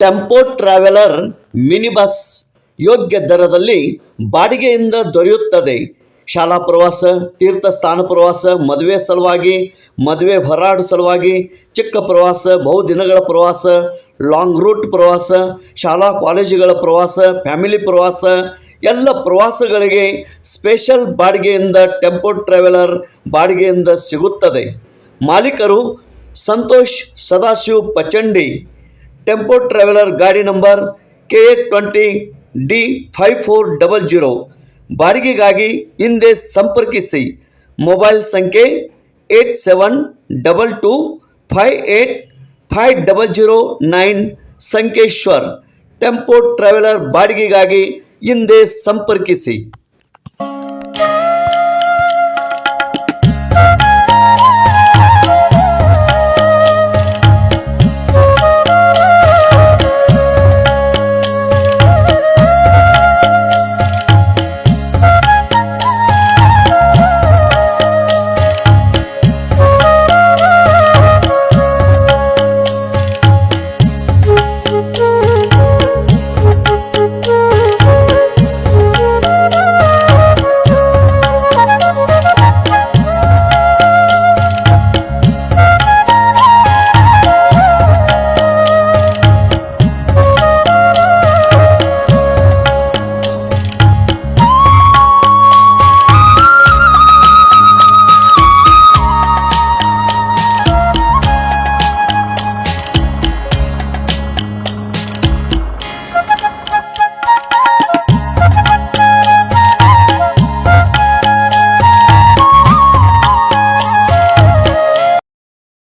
Tempo traveller mini bus ಯೋಗ್ಯ ದರದಲ್ಲಿ ಬಾಡಿಗೆಯಿಂದ ದೊರೆಯುತ್ತದೆ. ಶಾಲಾ ಪ್ರವಾಸ, ತೀರ್ಥ ಸ್ಥಾನ ಪ್ರವಾಸ, ಮದುವೆ ಸಲುವಾಗಿ, ಮದುವೆ ಹೊರಾಡು ಸಲುವಾಗಿ, ಚಿಕ್ಕ ಪ್ರವಾಸ ಬಹುದಿನಗಳ ಪ್ರವಾಸ ಲಾಂಗ್ ರೂಟ್ ಪ್ರವಾಸ, ಶಾಲಾ ಕಾಲೇಜುಗಳ ಪ್ರವಾಸ ಫ್ಯಾಮಿಲಿ ಪ್ರವಾಸ, ಎಲ್ಲ ಪ್ರವಾಸಗಳಿಗೆ ಸ್ಪೆಷಲ್ ಬಾಡಿಗೆಯಿಂದ ಟೆಂಪೋ ಟ್ರಾವೆಲರ್ ಬಾಡಿಗೆಯಿಂದ ಸಿಗುತ್ತದೆ. ಮಾಲೀಕರು ಸಂತೋಷ್ ಸದಾಶಿವ್ ಪಚಂಡಿ. ಟೆಂಪೋ ಟ್ರಾವೆಲರ್ ಗಾಡಿ number K A twenty D five four double zero. ಬಾಡಿಗೆಗಾಗಿ ಹಿಂದೆ ಸಂಪರ್ಕಿಸಿ. ಮೊಬೈಲ್ ಸಂಖ್ಯೆ eight seven double two five eight five double zero nine Sankeshwar. Tempo traveller ಬಾಡಿಗೆಗಾಗಿ ಹಿಂದೆ ಸಂಪರ್ಕಿಸಿ.